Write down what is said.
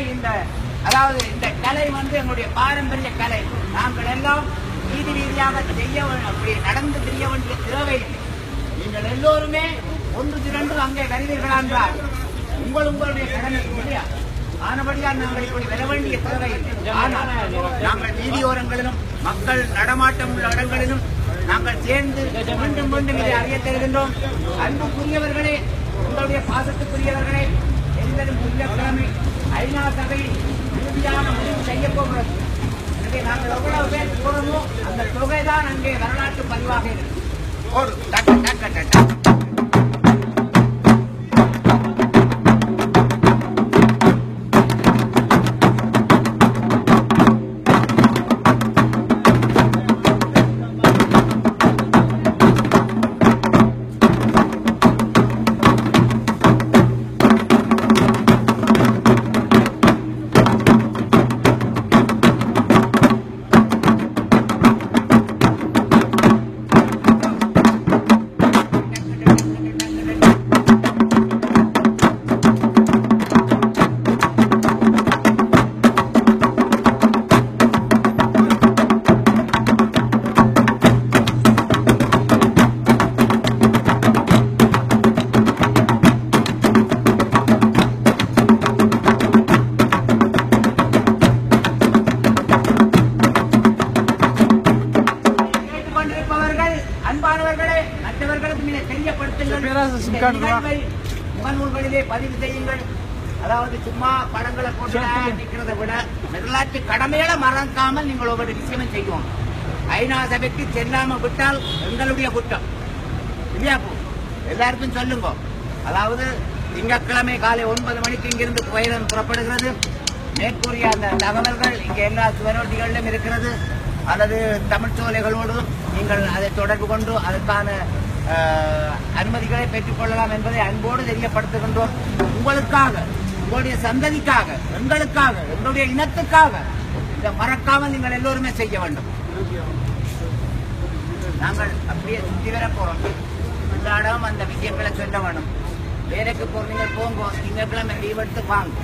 கலை இந்த அதாவது இந்த கலை வந்து எங்களுடைய பாரம்பரிய கலை. நாங்கள் எல்லாம் வீதி வீதியாக செய்ய அப்படி நடந்து செய்ய வேண்டிய தேவை நீங்கள் எல்லோருமே ஒன்று திரண்டு அங்கே வருவீர்களா என்றால் உங்கள் உங்களுடைய கடமை இல்லையா? ஆனபடியால் நாங்கள் இப்படி வர வேண்டிய தேவை ஆனால் நாங்கள் வீதியோரங்களிலும் மக்கள் நடமாட்டம் உள்ள இடங்களிலும் நாங்கள் சேர்ந்து மீண்டும் மீண்டும் இதை அறிய தருகின்றோம். அன்புக்குரியவர்களே உங்களுடைய பாசத்துக்குரியவர்களே எங்களும் திங்கட்கிழமை ஐநா சபை உறுதியான முடிவு செய்ய போகிறது. எனவே நாங்கள் எவ்வளவு பேர் போறோமோ அந்த தொகைதான் அங்கே வரலாற்று பதிவாக இருக்கு ஒரு டக்கு டக்கு டக்கு. கேட்டுக்கொண்டிருப்பவர்கள் அன்பானவர்களே மற்றவர்களுக்கு இதை தெரியப்படுத்துங்கள். முகநூல்களிலே பதிவு செய்யுங்கள். அதாவது சும்மா படங்களை போட்டு. நிற்கிறத விட. வரலாற்று கடமைகளை மறக்காமல் நீங்கள் ஒவ்வொரு விஷயமும் செய்வோம் ஐநா சபைக்கு செல்லாம விட்டால் எங்களுடைய குற்றம். இல்லையா? எல்லாருக்கும் சொல்லுங்க. அதாவது திங்கட்கிழமை காலை ஒன்பது மணிக்கு இங்கிருந்து புயலம் புறப்படுகிறது. மேற்கூறிய அந்த தகவல்கள் இங்கே எல்லா சுவரோட்டிகளிலும் இருக்கிறது. அல்லது தமிழ் சோலைகளோடு நீங்கள் அதை தொடர்பு கொண்டு அதற்கான அனுமதிகளை பெற்றுக்கொள்ளலாம் என்பதை அன்போடு தெரியப்படுத்துகின்றோம். உங்களுக்காக உங்களுடைய சந்ததிக்காக எங்களுக்காக எங்களுடைய இனத்துக்காக இதை மறக்காமல் நீங்கள் எல்லோருமே செய்ய வேண்டும். நாங்கள் அப்படியே சுற்றி வர போறோம். எல்லாரும் அந்த விஷயங்களை சொல்ல வேணும். வேலைக்கு போறீங்க போங்க. திங்கட்கிழமை லீவ் எடுத்து வாங்க.